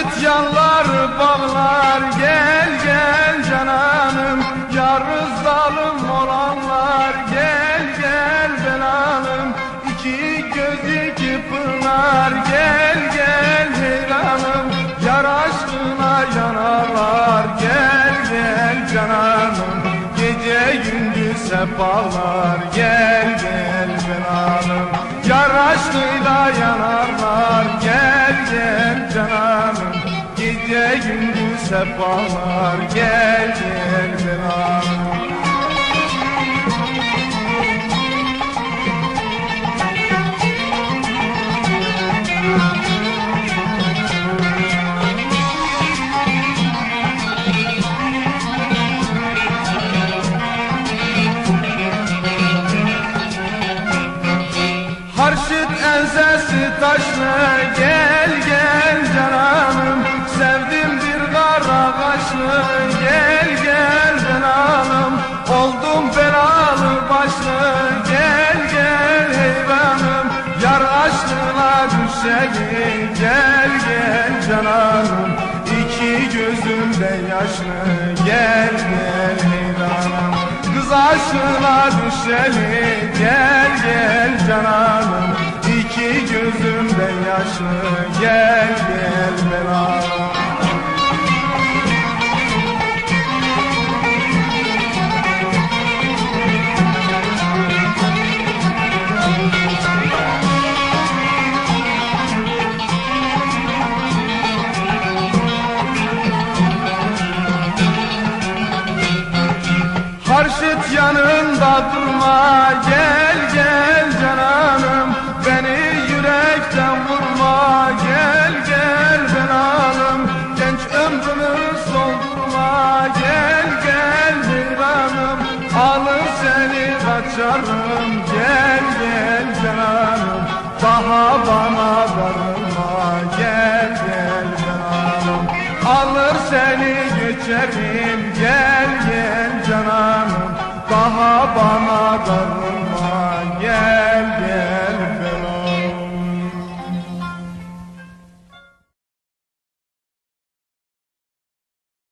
Hasret yanlar bağlar gel gel cananım. Yarız zalim olanlar gel gel belanım İki göz iki pınar gel gel heyranım. Yar aşkına yanarlar gel gel cananım. Gece gündüz hep ağlar gel gel belanım Yar aşkıyla yanar sefalar Gel gel cananım Harşit ensesi taşlı gel aşkına düşeyim gel gel cananım. İki gözümde yaşlı gel gel heyvanım Kız aşkına düşelim gel gel cananım. İki gözümde yaşlı gel gel belalım Alır seni kaçarım. Gel gel canım. Daha bana darılma Gel gel canım. Alır seni geçerim. Gel gel canım. Daha bana